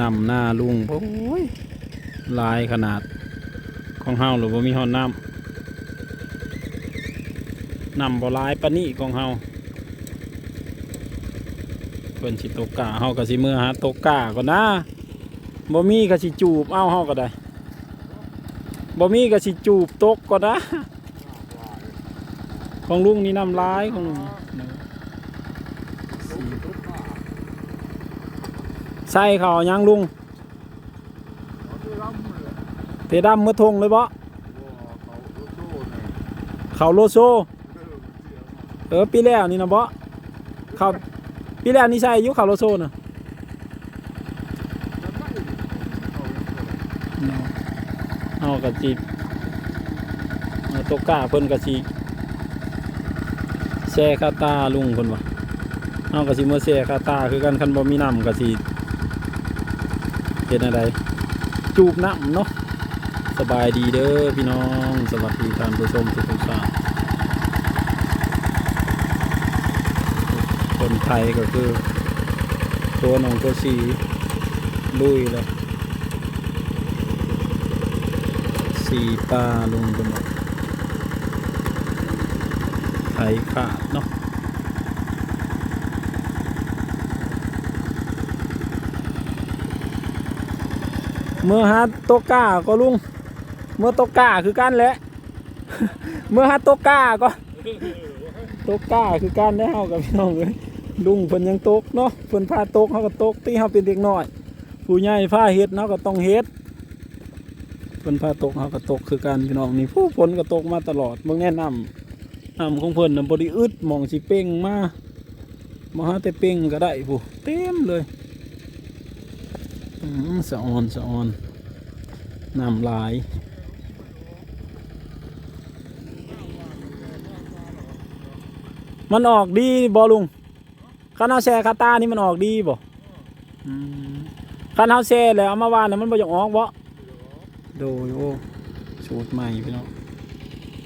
นำหน้าลุงโอ้ยลายขนาดของเฮาหรือว่ามีหอนน้ำนำบ่ลายปานนี้ของเฮาเพิ่นสิตกกาเฮาก็สิมือหาตกกาก่อนนะบ่มีก็สิจูบเอาเฮาก็ได้บ่มีก็สิจูบตกก่อนนะของลุงนี่น้ำลายของลุง ใส่เขายังลุงเทดำเมื่อทงเลยบ่เขาโลโซ เออปีแล้วนี่นะบ่เขาปีแล้วนี่ใช่อยุเขาโลโซนะเอากะจีเอาตกก้าเพิ่นกะจีแช่คาตาลุงเพิ่นว่าเอากะสิมาแช่คาตาคือกันคันบ่มีน้ำกะสิ เฮ็ดอะไรจูบน้ำเนาะสบายดีเด้อพี่น้องสวัสดีท่านผู้ชมทุกท่านคนไทยก็คือ ตัวหนองตัวสีลุยเลยสีปลาลุงกันหมดไทยขาดเนาะ เมื่อฮัตโตกก้าก็ลุง เมื่อโตกก้าคือกันแหละ เมื่อฮัตโตกก้าก็โตกกล้าคือการได้เฮากับพี่น้องเลยลุงเพิ่นยังตกเนาะเพิ่นพาตกเฮาก็ตกที่เฮาเป็นเด็กน้อย ผู้ใหญ่พาเฮ็ดเนาะก็ต้องเฮ็ดเพิ่นพาตกเฮาก็ตกคือกันพี่น้องนี่ผู้ฝนก็ตกมาตลอดเบิ่งแน่น้ำน้ำของเพิ่นน่ะบ่ได้อึดมองสิเป่งมามาหาแต่เป่งก็ได้ผู้เต็มเลย สะออนสะออนน้ำลายมันออกดีบอลุงคันเอาแช่คาตานี่มันออกดีบ่อืมคันาแช่แล้วเอามาวานแล้วมันบ่ยากออกบ่โดยโอ้สูตรใหม่พี่น้อง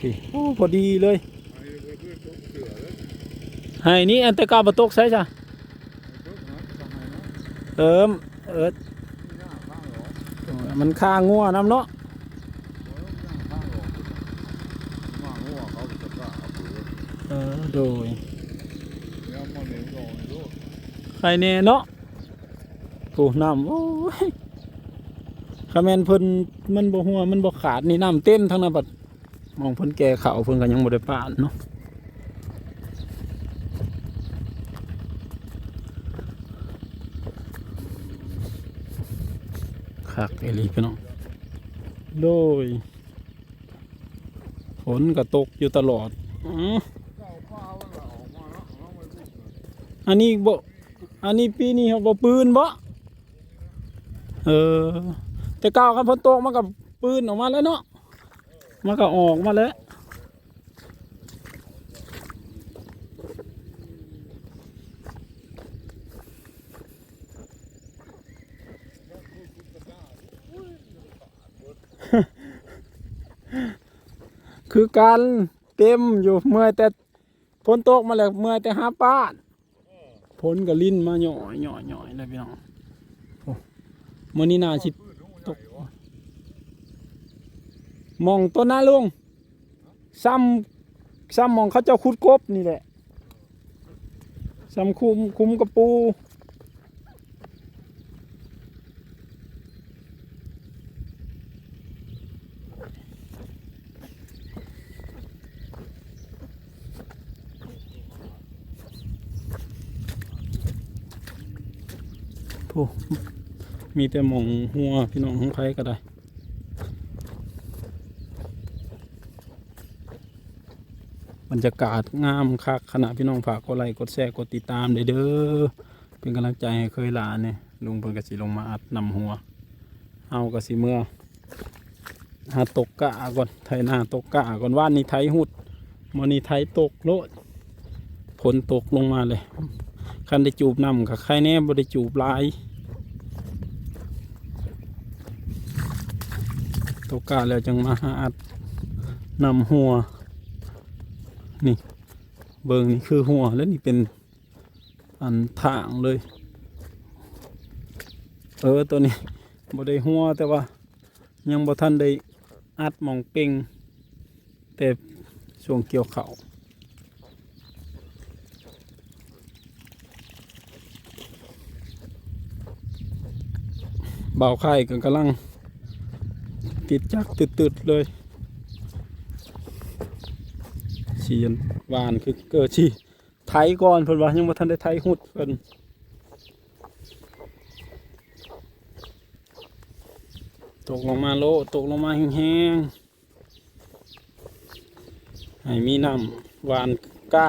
พี่โอ้พอดีเลยให้นี่อันตะกาบตกใช่จ้ะเติมเอิด มันค่างัวน้ำเนาะเออโดยใครแน่เนาะผู้น้ำโอ้ยคาแมนเพิ่นมันบ่หัวมันบ่ขาดนี่น้ำเต็มทั้งนั้นบัดมองเพิ่นแก่เขาเพิ่นก็ยังบ่ได้ปานเนาะ คักเอลีพี่น้องโดยฝนก็ตกอยู่ตลอดอันนี้บ่อันนี้ปีนี้เขาบ่ปืนบ่เออแต่ก้าครับพ้นตกมันกับปืนออกมาแล้วเนาะมันก็ออกมาแล้ว คือการเต็มอยู่เมื่อแต่พ้นตกมาแล้วเมื่อแต่หาป้านพ้นกับลิ้นมาหน่อยหน่อยหน่อยเลยพี่น้องโมันนี่นาชิตกมองต้นหน้าลุงซ้ำซ้ำมองเขาเจ้าคุดกบนี่แหละซ้ำคุมคุมกระปู โอ้มีแต่หมองหัวพี่น้องของใครก็ได้บรรยากาศงามคักขณะพี่น้องฝากกดไลค์กดแชร์กดติดตามเด้อเป็นกำลังใจให้เคยหลานเนี่ยลุงเพิ่นกระสิลงมาอัดนำหัวเอากะสิเมื่อหาตกกะก่อนไทยนาตกกะก่อนว่านนี้ไทยหุดมันนี้ไทยตกโลดฝนตกลงมาเลย คันได้จูบนำกับใครแน่บ่ได้จูบลายตกกะแล้วจังมาหาอัดนำหัว นี่ เบิงนี่คือหัวแล้วนี่เป็นอันทางเลย เออตัวนี้บ่ได้หัวแต่ว่า ยังบ่ทันได้อัดมองเป่งแต่ช่วงเกี่ยวเขาว เบาไข่กันกำลัง ติดจักตืดๆเลยเชียนหวานคือเกิดชีไทยก่อนเพิ่นว่ายังบ่ทันได้ไทยหุดเพิ่นตกลงมาโลตกลงมาแห้งๆให้มีน้ำหวานก้า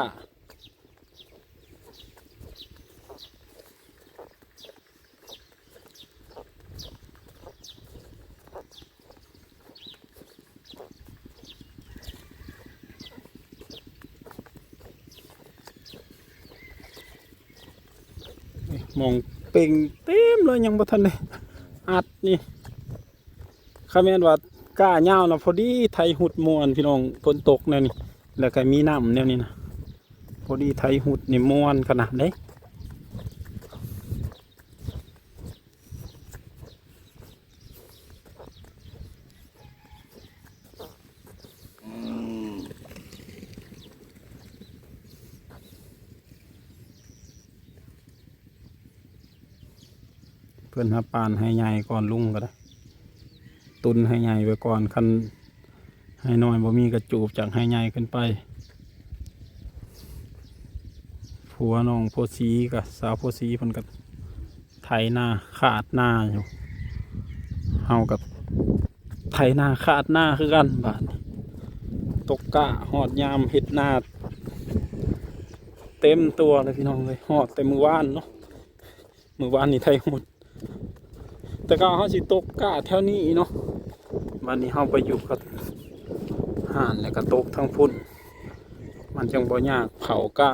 มองเป่งเต็มเลยยังบ่ทันได้อัดนี่คาแมนว่าก้าเหย้านะพอดีไทยหุดมวนพี่น้องฝนตกแนวนี้แล้วก็มีน้ำแนวนี้นะพอดีไทยหุดนี่มวนขนาดเลย เพื่อนหาปานให้ใหญ่ก่อนลุงก็ได้ตุนให้ใหญ่ไว้ก่อนคันให้น้อยบ่มีกระจูบจากให้ใหญ่ขึ้นไป ผัวน้องโพสีกับสาวโพสีเพิ่นกับไถนาขาดหน้าอยู่เฮากับไถนาขาดหน้าคือกันบาดตกกะหอดยามเฮ็ดหน้าเต็มตัวเลยพี่น้องเลยหอดแต่มือวานเนาะมือวานนี่ไทยหมด แต่ก็เขาสิตกกะแถวนี้เนาะวันนี้เขาไปอยู่กับห่านแล้วก็ตกทั้งพุ่น มันจังบ่ยากเผากะ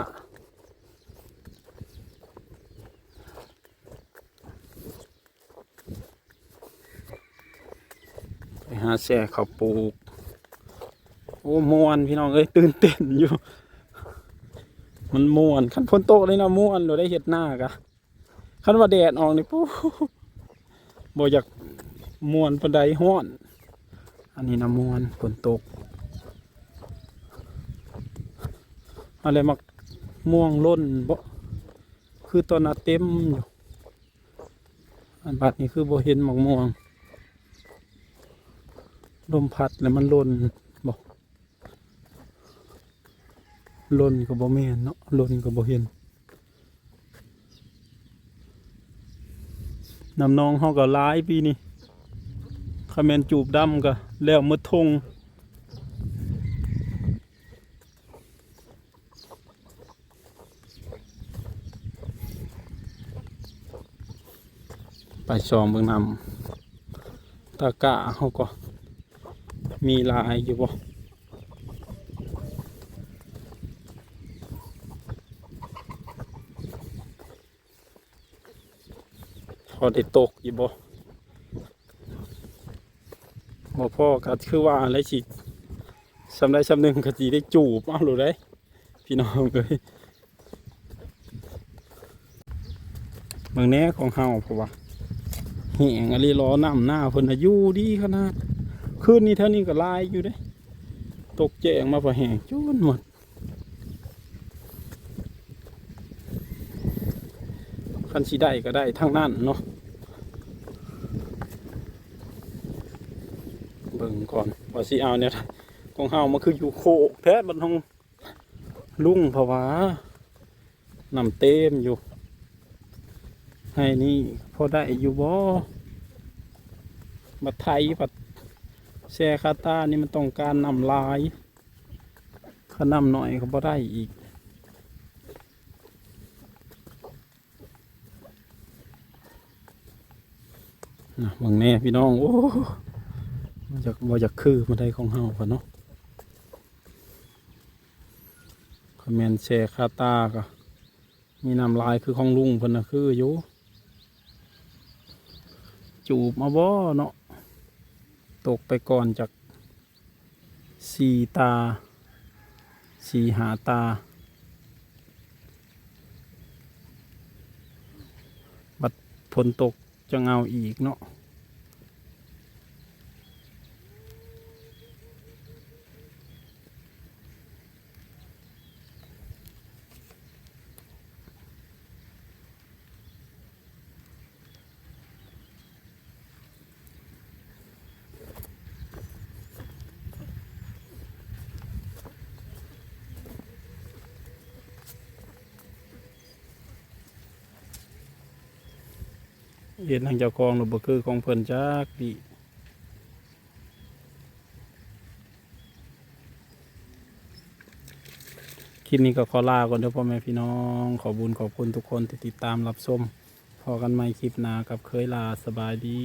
ไปหาแซ่เขาปลูก โอ้มวนพี่น้องเอ้ยตื่นเต้นอยู่ มันมวนขันพ้นโตกเลยนะมวนเราได้เห็ดหน้ากะขันว่าแดดออกนี่ปุ๊บ บ่อยากมวนปานใดฮ้อน อันนี้นะมวนฝนตกอะไรมักม่วงล้นบ่คือตอนน่ะเต็มอยู่อันบัดนี้คือบ่เห็นหมักม่วงลมพัดแล้วมันล้นบ่ล้นก็บ่แม่นเนาะล้นก็บ่เห็น น้ำนองเฮาก็หลายปีนี่คาแมนจูบดำก็แล้วมืดทงไปชอมเบิ่งนำตากะเฮาก็มีลายอยู่บ่ อได้ตกอยู่บ่บ่พ่อก็คือว่าอะไรสิสำได้สำหนึ่งก็จีได้จูบเอาหรือได้พี่น้องเลยเมืองแน่ของเฮาเพราะว่าแหงอะไรล้อน้ำหน้าเพิ่นอายุดีขนาดคืนนี้เท่านี้ก็ลายอยู่เด้ตกแจงมาพอแหงจนหมด คันสิได้ก็ได้ทั้งนั้นเนาะเบิ่งก่อนว่าสิเอาเนี่ยของเฮามันคืออยู่โคกแท้บันทองลุงเพราะว่าน้ำเต็มอยู่ ให้นี่พอได้อยู่บ่บัดไทยบัดแช่คาตานี่มันต้องการนำลายถ้านำหน่อยก็บ่ได้อีก นะบางแน่พี่น้อง โอ้มันจะบ่จะคือมาได้ของเฮาพะเนาะคอมเมนต์แชร์คาตาก็มีน้ำลายคือของลุงพนนะคืออยู่จูบมาบ่เนาะตกไปก่อนจากสีตาสีหาตา บัดฝนตก จังเอาอีกเนาะ เห็นทางเจ้าของหรือบ่คือของเพิ่นจักดีคลิปนี้ก็ขอลาก่อนเด้อพ่อแม่พี่น้อง ขอบุญขอบคุณทุกคนที่ติดตามรับชมพอกันใหม่คลิปหน้ากับเคยลาสบายดี